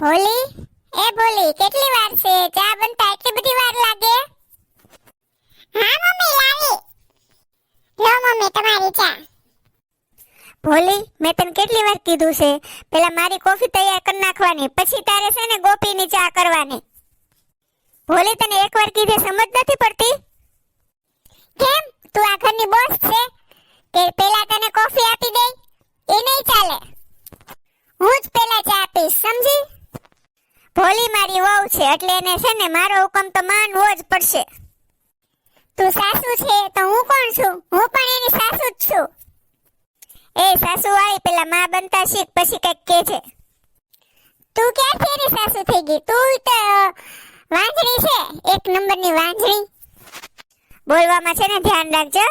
ભોલી? એ ભોલી કેટલી વાર છે? ચા બનતા એટલી બધી વાર લાગે? હા મમ્મી લાવી. લો મમ્મી તમારી ચા. ભોલી મેં તને કેટલી વાર કીધું છે? પેલા મારી કોફી તૈયાર કરી નાખવાની પછી તારે છે ને ગોપીની ચા કરવાની. ભોલી તને એકવાર કીધે સમજ નથી પડતી? કેમ? તું આ ઘરની બોસ છે? કે પેલા તને કોફી આપી દે? એ નહીં ચાલે. હું જ પેલા ચા આપીશ સમજી? ભોલી મારી વહુ છે એટલે એને છે ને મારો હુકમ તો માનવો જ પડશે. તું સાસુ છે તો હું કોણ છું? હું પણ એની સાસુ જ છું. એ સાસુ આવી પેલા માં બનતા શીખ, પછી કંઈક કે છે. તું ક્યાંથી એની સાસુ થઈ ગઈ? તું તો વાંજણી છે? એક નંબરની વાંજણી. બોલવામાં છે ને ધ્યાન રાખજો.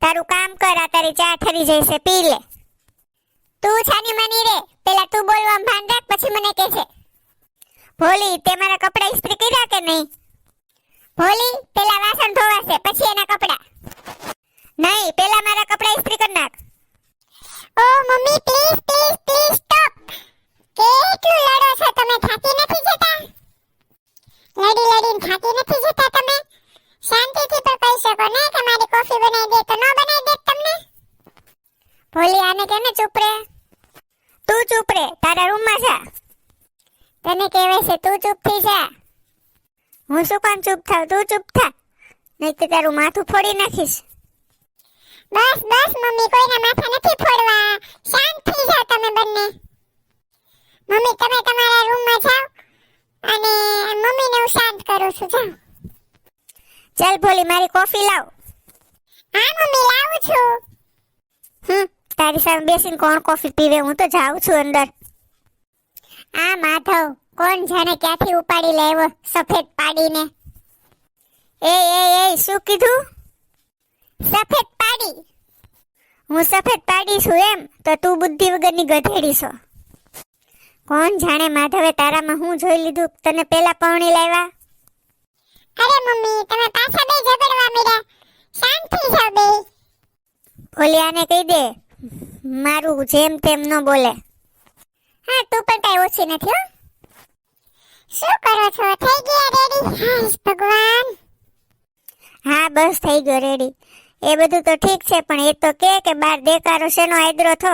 તારું કામ કર, આ તારી ચા ઠરી જશે પી લે. તું છાની માની રે. પેલા તું બોલવામાં ભાન રાખ, પછી મને કહે છે. ભોલી, તે મારા કપડા ઇસ્ત્રી કર્યા કે નહીં? ભોલી, પેલા વાસણ ધોવાશે પછી એના કપડા. નહીં, પેલા મારા કપડા ઇસ્ત્રી કરી નાખ ઓ મમ્મી પ્લીઝ પ્લીઝ પ્લીઝ સ્ટોપ કેટલું લડો છો તમે થાકી નથી જતા લડી લડીને થાકી નથી જતા તમે શાંતિથી તો કહી શકો ને કે મારી કોફી બનાવી દે તો ન બનાવી દે તમને ભોલી આને કેને ચૂપ રે તું ચૂપ રે તારા રૂમમાં જા તને કહેવાય છે તું ચૂપ થઈ જા હું શું કામ ચૂપ થાવ તું ચૂપ થા નહીં તો તારું માથું ફોડી નાખીશ. બસ બસ મમ્મી કોઈના માથા નથી ફોડવા. શાંત થઈ જાઓ તમે બંને? મમ્મી તમે તમારા રૂમમાં જાઓ અને મમ્મીને હું શાંત કરું છું જાઓ. ચાલ ભોલી મારી કોફી લાવ. હા મમ્મી લાવું છું. હમ તારી સામે બેસીને કોણ કોફી પીવે? હું તો જાઉં છું અંદર. આ માધવ કોણ જાણે ક્યાંથી ઉપાડી લાવ્યો સફેદ પાડીને. એ એ એ શું કીધું? સફેદ પાડી. હું સફેદ પાડી છું એમ તો તું બુદ્ધિ વગરની ગધેડી છો. કોણ જાણે માધવે તારામાં હું જોઈ લીધું? તને પેલા પૌણી લાવ્યા? અરે મમ્મી તમે પાછા બે ઝઘડવા મળ્યા શાંતિ જાવ બે. ભોલિયાને કહી દે મારું જેમ તેમ ન બોલે. હા તું પણ કઈ ઓછી નથી હો. શું કરો છો? થઈ ગયા રેડી હાય ભગવાન. હા બસ થઈ ગયો રેડી એ બધું તો ઠીક છે પણ એ તો કે કે બાર દેકારો શેનો આદરો થો.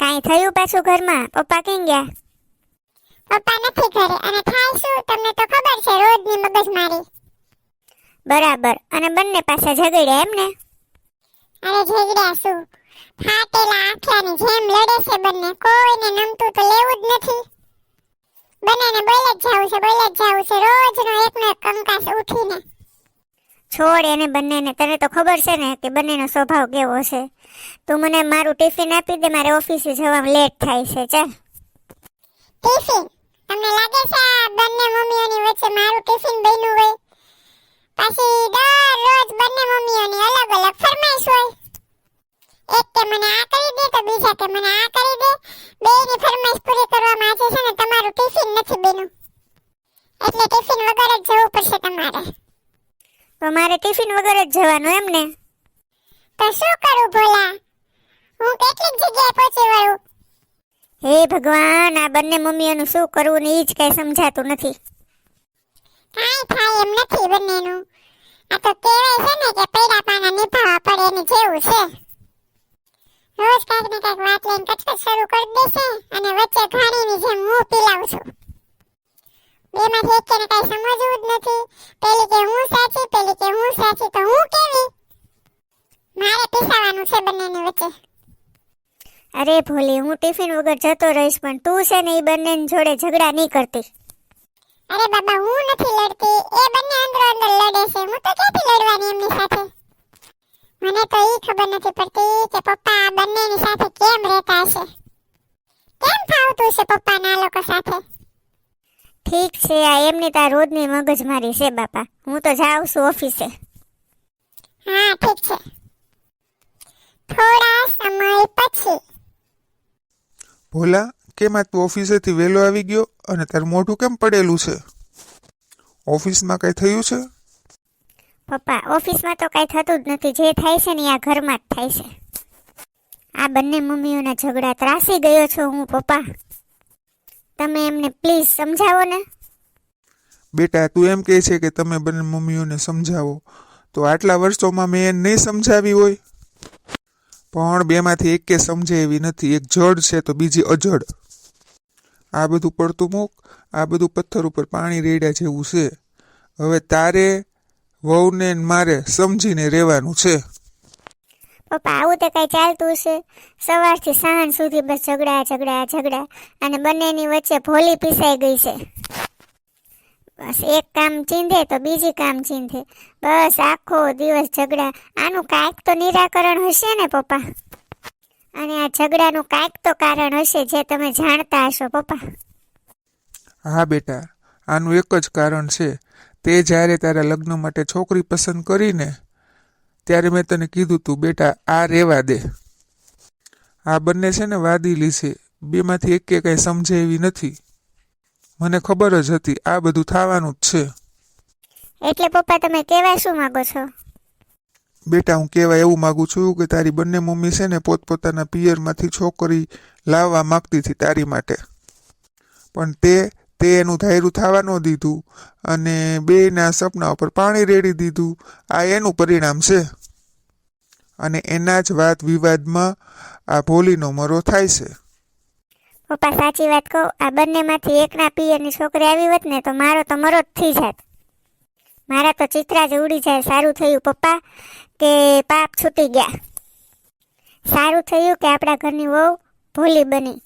કાંઈ થયું પાછું ઘરમાં? પપ્પા કેમ ગયા? પપ્પા નથી ઘરે અને થાય શું? તમને તો ખબર છે રોજની મગજ મારી. બરાબર. અને બંને પાછા ઝઘડ્યા એમ ને? અરે ઝઘડ્યા શું? ફાટેલા આંખિયાની જેમ લડે છે બંને. કોઈને નમતું તો લેવું જ નથી. બંનેને બોલે જ જાવું છે બોલે જ જાવું છે. રોજનો એકનો એક કંકાસ ઉઠીને. છોડ એને બંનેને, તને તો ખબર છે ને કે બંનેનો સ્વભાવ કેવો છે? તું મને મારું ટિફિન આપી દે, મારે ઓફિસે જવામાં લેટ થાય છે, ચાલ. ટિફિન? તમને લાગે છે આ બંને મમ્મીઓની વચ્ચે મારું ટિફિન બન્યું હોય? પછી દરરોજ બંને મમ્મીઓની અલગ અલગ ફરમાઈશ હોય. એક કે મને આ કરી દે, તો બીજા કે મને આ કરી દે. બેની ફરમાઈશ પૂરી કરવામાં આજે છે ને તમારું ટિફિન નથી બન્યું એટલે ટિફિન વગર જ જવું પડશે તમારે તો મારે ટિફિન વગર જ જવાનું એમ ને તો શું કરું ભોલા? હું કેટલીક જગ્યાએ પહોંચી વળું? હે ભગવાન આ બંને મમ્મીઓનું શું કરવું ને એ જ કઈ સમજાતું નથી. કાંઈ થાય એમ નથી બંનેનું. આ તો કહેવાય છે ને કે પૈડા પાના નિભાવવા પડે એની જેવું છે. રોજ કાંઈક ને કાંઈક વાત લઈને કચકચ શરૂ કરી દેશે અને વચ્ચે ઘાણીની જેમ હું પીલાવું છું. બેમાંથી એકેને કાંઈ સમજવું જ નથી. પેલી કે હું સાચી પેલી કે હું સાચી તો હું કેવી? મારે પીસાવાનું છે બંનેની વચ્ચે. અરે ભોલી હું ટિફિન વગર જતો રહીશ પણ તું છે ને એ બંને જોડે ઝઘડા નહીં કરતી. અરે બાબા હું નથી લડતી. એ બંને અંદર અંદર લડે છે. હું તો ક્યાંથી લડવાની એમની સાથે? મને તો એ ખબર નથી પડતી કે પપ્પા આ બંનેની સાથે કેમ રહેતા હશે? કેમ ફાવતું છે પપ્પાના લોકો સાથે? ઠીક છે આ એમની તાર રોજની મગજમારી છે બાપા. હું તો જાઉં છું ઓફિસે. હા ઠીક છે. થોડા સમય પછી. ભોલા કેમ આ તું ઓફિસેથી વહેલો આવી ગયો અને તારું મોઢું કેમ પડેલું છે? ઓફિસમાં કઈ થયું છે? પપ્પા ઓફિસમાં તો કાંઈ થતું જ નથી. જે થાય છે ને આ ઘરમાં જ થાય છે. આ બંને મમ્મીઓના ઝઘડા ત્રાસી ગયો છું હું પપ્પા. તમે એમને પ્લીઝ સમજાવો ને. બેટા, તું એમ કહે છે કે તમે બંને મમ્મીઓને સમજાવો. તો આટલા વર્ષોમાં મેં એને નહીં સમજાવી હોય. પણ બેમાંથી એકે સમજે એવી નથી. એક જડ છે તો બીજી અજડ. આ બધું પડતું મૂક. આ બધું પથ્થર ઉપર પાણી રેડ્યા જેવું છે. હવે તારે વહુને મારે સમજીને રહેવાનું છે. પપ્પા, આવું તો કઈ ચાલતું છે સવારથી સાંજ સુધી બસ ઝઘડા ઝઘડા ઝઘડા અને બંનેની વચ્ચે ભોલી પીસાઈ ગઈ છે. બસ એક કામ ચીંધે તો બીજી કામ ચીંધે. બસ આખો દિવસ ઝઘડા. આનું કાંઈક તો નિરાકરણ હશે ને, પપ્પા? અને આ ઝઘડાનું કાંઈક તો કારણ હશે જે તમે જાણતા હશો, પપ્પા. હા, બેટા, આનું એક જ કારણ છે. તે જ્યારે તારા લગ્ન માટે છોકરી પસંદ કરીને ત્યારે મેં તને કીધું તું બેટા આ રહેવા દે. આ બંને છે ને વાદીલી છે. બેમાંથી એકે કંઈ સમજે એવી નથી. મને ખબર જ હતી આ બધું થવાનું જ છે. એટલે પપ્પા તમે કહેવા શું માંગો છો? બેટા હું કહેવા એવું માગું છું કે તારી બંને મમ્મી છે ને પોતપોતાના પિયરમાંથી છોકરી લાવવા માગતી હતી તારી માટે. પણ તે તે એનું ધાયરું થવા ન દીધું અને બેના સપના ઉપર પાણી રેડી દીધું. આ એનું પરિણામ છે. અને એના જ વાત વિવાદમાં આ ભોલીનો મરો થાય છે. પપ્પા, સાચી વાત કહું. આ બંનેમાંથી એકના પિયરની છોકરી આવી હોત ને તો મારો તો મરો જ થઈ જાત. મારા તો ચિત્રા જ ઉડી જાય. સારું થયું પપ્પા, કે પાપ છૂટી ગયા. સારું થયું કે આપણા ઘરની વહુ ભોલી બની.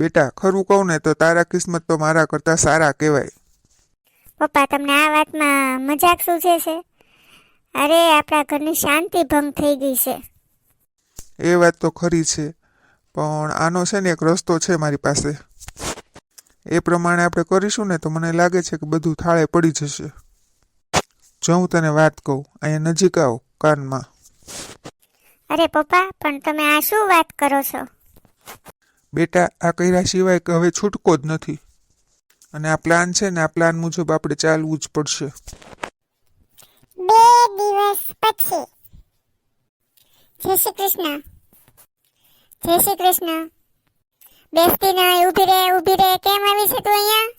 બેટા ખરું કહું ને તો તારા કિસ્મત તો મારા કરતાં સારા કહેવાય. પપ્પા તમને આ વાતમાં મજાક સૂઝે છે? અરે આપણા ઘરની શાંતિ ભંગ થઈ ગઈ છે. એ વાત તો ખરી છે પણ આનો છે ને એક રસ્તો છે મારી પાસે. એ પ્રમાણે આપણે કરીશું ને તો મને લાગે છે કે બધું થાળે પડી જશે. જો હું તને વાત કહું અહીંયા નજીક આવો કાનમાં. અરે પપ્પા પણ તમે આ શું વાત કરો છો? બેટા, આ કર્યા સિવાય કે હવે છૂટકો જ નથી. અને આ પ્લાન છે ને, આ પ્લાન મુજબ આપણે ચાલવું જ પડશે. બે દિવસ પછી. જય શ્રી કૃષ્ણ. જય શ્રી કૃષ્ણ. બેસતી નહીં ઊભી રહે ઊભી રહે કેમ આવી છે તું અહીંયા?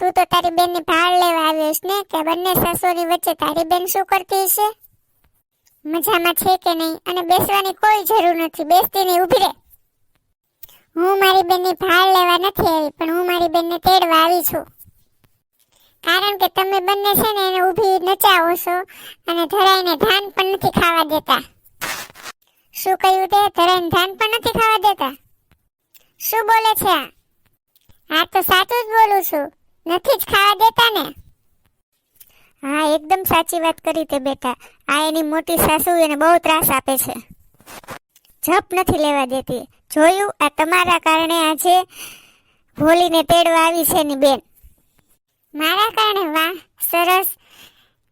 તું તો તારી બેનની ભાળ લેવા આવ્યો છે ને, કે બંને સાસુની વચ્ચે તારી બેન શું કરતી હશે? મજામાં છે કે નહીં? અને બેસવાની કોઈ જરૂર નથી. બેસતી નહીં, ઊભી રહે હું મારી બેનની ભાળ લેવા નથી આવી, પણ હું મારી બેનને તેડવા આવી છું. કારણ કે તમે બંને છે ને એને ઊભી નચાવો છો અને ધરાઈને ધાન પણ નથી ખાવા દેતા. શું કહ્યું તે? ધરાઈને ધાન પણ નથી ખાવા દેતા? શું બોલે છે હા, તો સાચું જ બોલું છું. નથી જ ખાવા દેતા ને? હા, એકદમ સાચી વાત કરી તે બેટા. આ એની મોટી સાસુ એને બહુ ત્રાસ આપે છે. જપ નથી લેવા દેતી. જોયું આ તમારા કારણે આજે ભોલીને તેડવા આવી છે ની બેન. મારા કારણે વાહ, સરસ.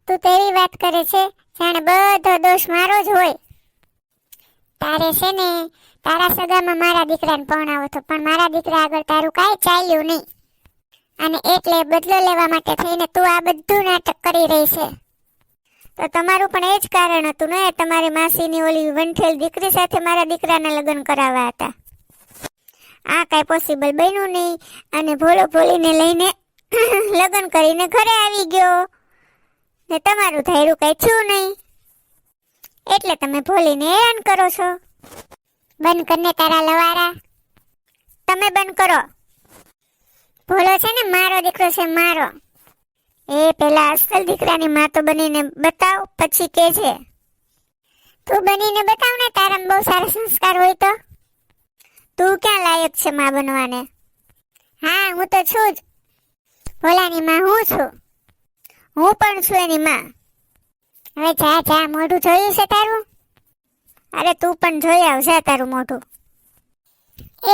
તું તેવી વાત કરે છે જાણે બધો દોષ મારો જ હોય. તારે છે ને, તારા સગામાં મારા દીકરાને પરણાવો તો, પણ મારા દીકરા આગળ તારું કાંઈ ચાલ્યું નહીં. અને એટલે બદલો લેવા માટે થઈને તું આ બધું નાટક કરી રહી છે. તો તમારું પણ એ જ કારણ હતું ને? તમારી માસીની ઓલી વંઠેલ દીકરી સાથે મારા દીકરાને લગ્ન કરાવવા હતા. આ કાંઈ પોસિબલ બન્યું નહીં. અને ભોલો ભોલીને લઈને લગ્ન કરીને ઘરે આવી ગયો. ને તમારું ધાયરું કઈ થયું નહીં. એટલે તમે ભોલીને હેરાન કરો છો. બંધ કરને તારા લવારા. તમે બંધ કરો. ભોલો છે ને? મારો દીકરો છે મારો. એ પેલા અસલ દીકરાની માં તો બનીને બતાવ, પછી કે છે. તું બનીને બતાવ ને, તારામાં બહુ સારા સંસ્કાર હોય તો. તું ક્યાં લાયક છે માં બનવાને? હા, હું તો છું જ. ભોલાની માં હું છું? હું પણ છું એની માં. હવે જા જા, મોઢું જોયું છે તારું? અરે તું પણ જોઈ આવશે તારું મોઢું.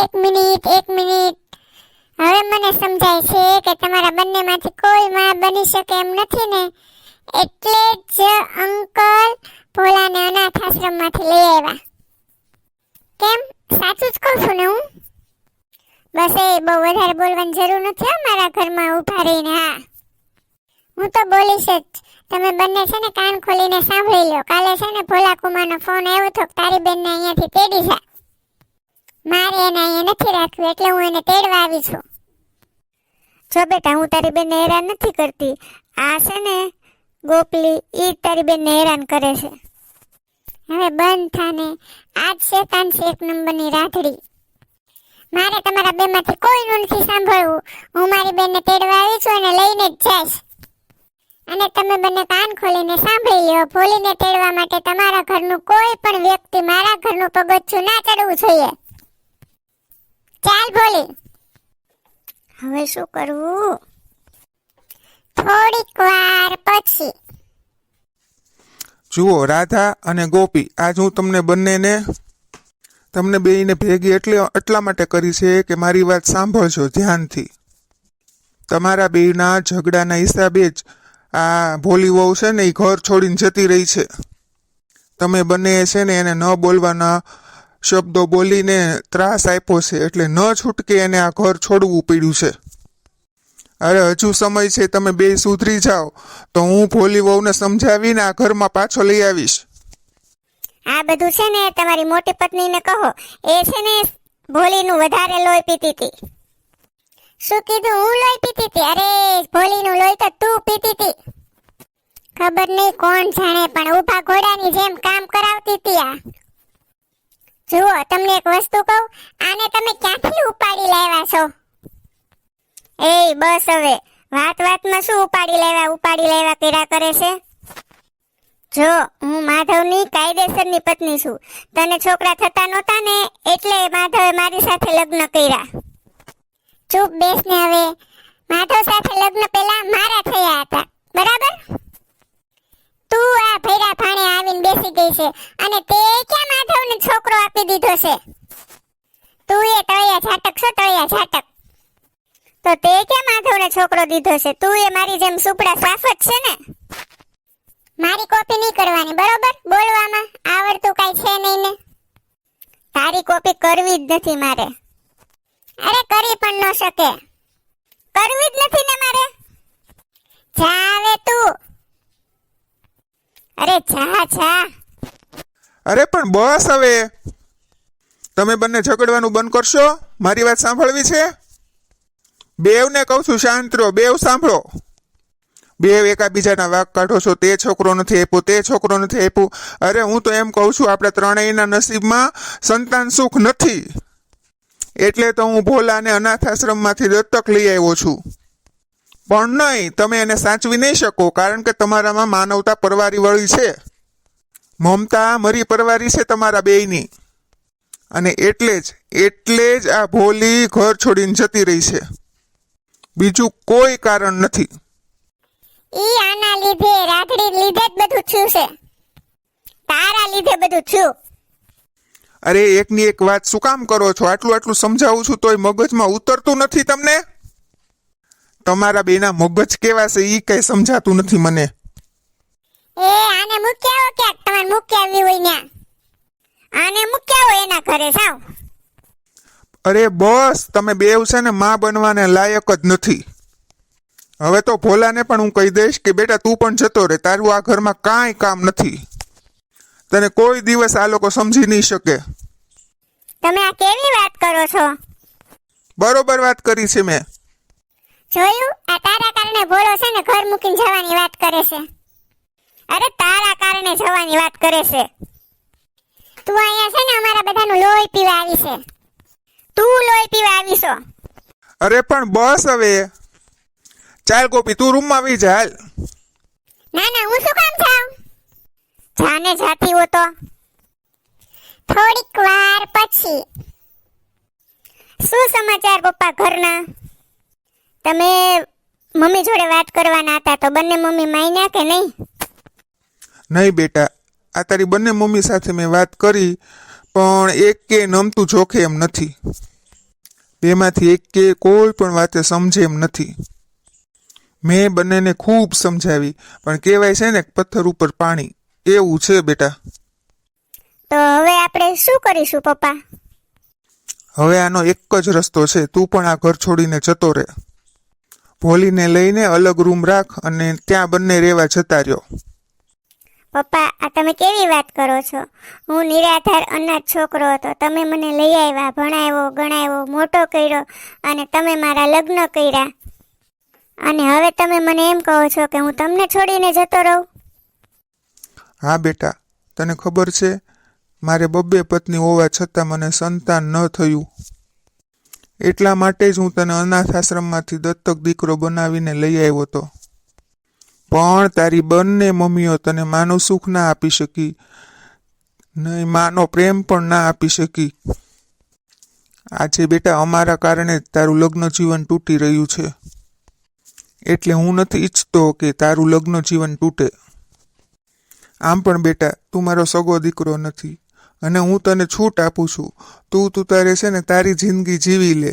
એક મિનિટ એક મિનિટ. હવે મને સમજાય છે કે તમારા બંનેમાંથી કોઈ માં બની શકે એમ નથી ને. એટલે જ અંકલ ભોલાને અનાથ આશ્રમમાંથી લઈ આવ્યા. કેમ? સાચું જ કહું છું ને હું. બસ એ બહુ વધારે બોલવાની જરૂર નથી મારા ઘરમાં ઊભા રહીને, હા. હું તો બોલીશ જ. તમે બંને છે ને કાન ખોલીને સાંભળી લો. કાલે છે ને ભોલા કુમારનો ફોન આવ્યો હતો તારી બેનને અહીંયાથી તેડી જા. મારે એને અહીંયા નથી રાખ્યું, એટલે હું એને તેડવા આવી છું. જો બેટા, હું તારી બેન હેરાન નથી કરતી. આ છે ને ગોપલી, ઈ તારી બેન હેરાન કરે છે. હવે બંધ થાને. આજ શેતાન છે એક નંબરની રાધડી. મારે તમારા બેમાંથી કોઈનું નથી સાંભળવું. હું મારી બેનને તેડવા આવી છું અને લઈને જ જઈશ. અને તમે બંને કાન ખોલીને સાંભળી લ્યો. ભૂલીને તેડવા માટે તમારા ઘરનું કોઈ પણ વ્યક્તિ મારા ઘરનું પગથિયું ના ચડવું જોઈએ. ચાલ ભોલી. હવે શું કરવું? થોડીક વાર પછી. જુઓ, રાધા અને ગોપી, આજ હું તમને બંનેને, તમને બેયને ભેગી એટલે, એટલા માટે કરી છે કે મારી વાત સાંભળજો ધ્યાનથી. તમારા બેયના ઝઘડાના હિસાબે જ આ ભોલી વહુ છે ને, એ ઘર છોડીને જતી રહી છે. તમે બંને છે ને, એને ન બોલવાના શબ્દો બોલીને ત્રાસ આપ્યો છે એટલે ન છૂટકે એને આ ઘર છોડવું પડ્યું છે. અરે, હજુ સમય છે, તમે બે સુધરી જાઓ. તો હું ભોલી વહુને સમજાવીને આ ઘરમાં પાછો લઈ આવીશ. આ બધું છે ને, તમારી મોટી પત્નીને કહો. એ છે ને, ભોલીનું વધારે લોહી પીતી હતી. શું કીધું? હું લોહી પીતી હતી? અરે, ભોલીનું લોહી તો તું પીતી હતી. ખબર નહીં કોણ જાણે, પણ ઊભા ઘોડાની જેમ કામ કરાવતી હતી આ. જુઓ, તમને એક વસ્તુ કહું, આને તમે ક્યાંથી ઉપાડી લાવ્યા છો? એ બસ હવે. વાત વાતમાં શું ઉપાડી લેવા ઉપાડી લેવા કર્યા કરે છે? જો, હું માધવની કાયદેસરની પત્ની છું. તને છોકરા થતા નહોતા ને એટલે માધવે મારી સાથે લગ્ન કર્યા. ચૂપ બેસને હવે. માધવ સાથે લગ્ન પહેલા મારા થયા હતા. બરાબર? તું આ ભૈરા ભાણે આવીને બેસી ગઈ છે. અને તે ક્યાં માધવને છોકરો આપી દીધો છે? તું એ તળિયા ઝાટક છો તળિયા ઝાટક તો તે ક્યાં માધવને છોકરો દીધો છે? તું એ મારી જેમ સુપડા સાફ જ છે ને? મારી કોપી નહીં કરવાની, બરોબર? બોલવામાં આવડતું કાઈ છે નહીં ને? તારી કોપી કરવી જ નથી મારે. અરે કરી પણ ન શકે. કરવી જ નથી ને મારે. જાવે તું. અરે જા જા અરે, પણ બસ હવે. તમે બંને ઝઘડવાનું બંધ કરશો? મારી વાત સાંભળવી છે? બેવને કહું છું, શાંત રહો. બેવ, સાંભળો. બેવ એકાબીજાના વાક કાઢો છો, તે છોકરો નથી આપ્યો, તે છોકરો નથી આપ્યો. અરે, હું તો એમ કહું છું, આપણે ત્રણેયના નસીબમાં સંતાન સુખ નથી. એટલે તો હું ભોલાને અનાથ આશ્રમમાંથી દત્તક લઈ આવ્યો છું. પણ નહીં તમે એને સાચવી નહીં શકો કારણ કે તમારામાં માનવતા પરવારી વળી છે. મમતા મરી પરવારી છે તમારા બેયની. અને એટલે જ એટલે જ આ ભોલી ઘર છોડીને જતી રહી છે. બીજું કોઈ કારણ નથી. ઈ આના લીધે રાધડી લીધે જ બધું થયું છે. તારા લીધે બધું થયું. અરે એકની એક વાત શું કામ કરો છો? આટલું આટલું સમજાવું છું તોય મગજમાં ઉતરતું નથી તમને? તમારા બેના મગજ કેવા છે એ કઈ સમજાતું નથી મને. એ આને મૂક્યા હો ક્યાંક. તમારે મૂકી આવી હોય ને આને મૂક્યા હોય એના ઘરે સાવ અરે બસ તમે બેવ છે ને માં બનવાને લાયક જ નથી. હવે તો ભોલાને પણ હું કહી દઈશ કે બેટા તું પણ જતો રહે. તારું આ ઘરમાં કાંઈ કામ નથી. તને કોઈ દિવસ આ લોકો સમજી નહીં શકે. તમે આ કેવી વાત કરો છો? બરોબર વાત કરી છે મેં. જોયું? આ તારા કારણે ભોળો છે ને ઘર મૂકીને જવાની વાત કરે છે. અરે તારા કારણે જવાની વાત કરે છે. તું અહીંયા છે ને અમારા બધાનું લોહી પીવા આવી છે. તું લોહી પીવા આવીશો અરે પણ બસ હવે. ચાલ ગોપી તું રૂમમાં આવી જા હાલ. ના ના હું શું કામ જાઉં? જાને જાતી હો તો. થોડીક વાર પછી. શું સમાચાર પપ્પા ઘરના? તમે મમ્મી જોડે વાત કરવાના હતા તો બંને મમ્મી માન્યા કે નહીં? નહીં બેટા આ તારી બંને મમ્મી સાથે મેં વાત કરી પણ એક કે નમતું જોખે એમ નથી. બેમાંથી એક કે કોઈ પણ વાતે સમજે એમ નથી. મેં બંનેને ખૂબ સમજાવી પણ કહેવાય છે ને પથ્થર ઉપર પાણી. એવું છે બેટા. તો હવે આપણે શું કરીશું પપ્પા? હવે આનો એક જ રસ્તો છે તું પણ આ ઘર છોડીને જતો રહે. ભોલીને લઈને અલગ રૂમ રાખ અને ત્યાં બંને રહેવા જતા રહ્યો. પપ્પા આ તમે કેવી વાત કરો છો? હું નિરાધાર અનાથ છોકરો હતો. તમે મને લઈ આવ્યા ભણાવ્યો ગણાવ્યો મોટો કર્યો અને તમે મારા લગ્ન કર્યા. અને હવે તમે મને એમ કહો છો કે હું તમને છોડીને જતો રહું? હા બેટા તને ખબર છે મારે બબ્બે પત્ની હોવા છતાં મને સંતાન ન થયું. એટલા માટે જ હું તને અનાથ આશ્રમમાંથી દત્તક દીકરો બનાવીને લઈ આવ્યો હતો. પણ તારી બંને મમ્મીઓ તને માનું સુખ ના આપી શકી, નહીં માનો પ્રેમ પણ ના આપી શકી. આજે બેટા અમારા કારણે તારું લગ્ન જીવન તૂટી રહ્યું છે. એટલે હું નથી ઈચ્છતો કે તારું લગ્ન જીવન તૂટે. આમ પણ બેટા, તું મારો સગો દીકરો નથી. અને હું તને છૂટ આપું છું. તું તું તારે છે ને તારી જિંદગી જીવી લે.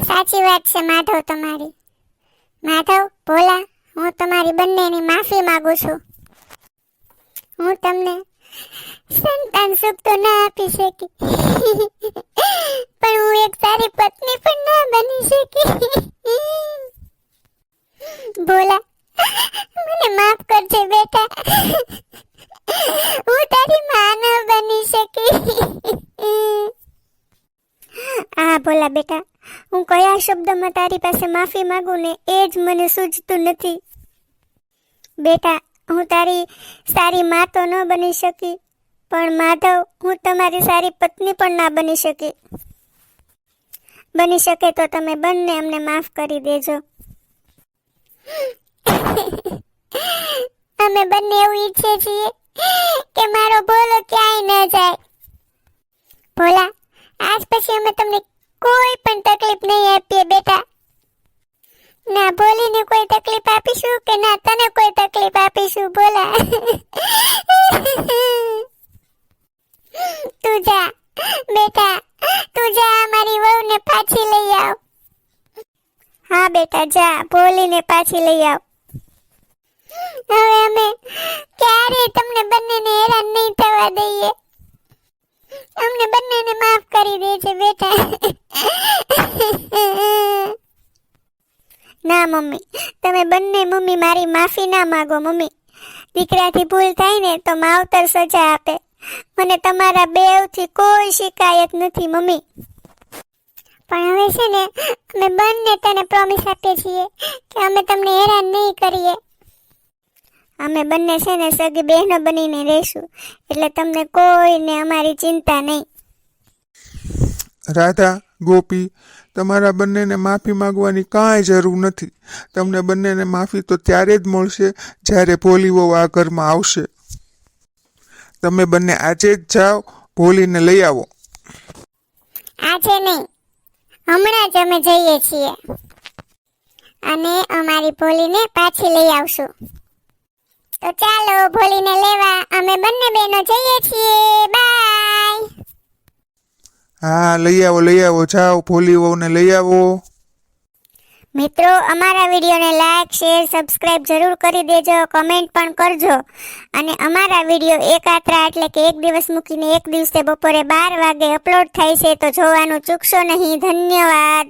સાચી વાત છે માધવ તમારી. માધવ, ભોલા, હું તમારી બંનેની માફી માંગુ છું. હું તમને સંતાન સુખ તો ના આપી શકી. પણ હું એક સારી પત્ની પણ ના બની શકી. ભોલા મને માફ કરજે બેટા. હું તારી માં ન બની શકી. આ ભોલા બેટા, હું કયા શબ્દમાં તારી પાસે માફી માંગુ ને એ જ મને સૂઝતું નથી. બેટા, હું તારી સારી માં તો ન બની શકી, પણ માધવ, હું તમારી સારી પત્ની પણ ના બની શકી. બની શકે તો તમે બંને અમને માફ કરી દેજો. અમે બંને એવું ઈચ્છે છીએ કે મારો ભોલો ક્યાંય ન જાય. ભોલા, આજ પછી અમે તમને કોઈ પણ તકલીફ નહીં આપીએ બેટા. ના ભોલીને કોઈ તકલીફ આપીશું કે ના તને કોઈ તકલીફ આપીશું, ભોલા. તું જા, બેટા, તું જા અમારી વહુને પાછી લઈ આવ. હા બેટા, જા, ભોલીને પાછી લઈ આવ હવે અમે ક્યારેય તમને બંનેને હેરાન નહીં થવા દઈએ અમને બંનેને કરી બેટા. ના, મમ્મી. તમે બંને મમ્મી મારી માફી ના માગો, મમ્મી. દીકરાથી ભૂલ થાય ને તો માવતર સજા આપે. મને તમારા બેવથી કોઈ શિકાયત નથી, મમ્મી. પણ હવે છે ને, અમે બંને તને પ્રોમિસ આપીએ છીએ કે અમે તમને હેરાન નહીં કરીએ. અમે બંને છે ને સગી બહેનો બનીને રહીશું. એટલે તમને કોઈને અમારી ચિંતા નહીં. રાધા, ગોપી, તમારા બંનેને માફી માંગવાની કાંઈ જરૂર નથી. તમને બંનેને માફી તો ત્યારે જ મળશે જ્યારે ભોલીઓ આ ઘરમાં આવશે. તમે બંને આજે જ જાઓ, ભોલીને લઈ આવો. આજે નહીં. હમણાં જ અમે જઈએ છીએ. અને અમારી ભોલીને પાછી લઈ આવશું. તો ચાલો ભોલીને લેવા. અમે બંને બહેનો જઈએ છીએ. બાય હા, લઈ આવો લઈ આવો, જાઓ, ભોલી વહુને લઈ આવો. મિત્રો, અમારા વિડીયોને લાઈક, શેર, સબસ્ક્રાઇબ જરૂર કરી દેજો, કમેન્ટ પણ કરજો. અને અમારા વીડિયો એક આત્રા એટલે કે એક દિવસ મૂકીને એક દિવસે બપોરે બાર વાગે અપલોડ થાય છે, તો જોવાનું ચૂકશો નહીં. ધન્યવાદ.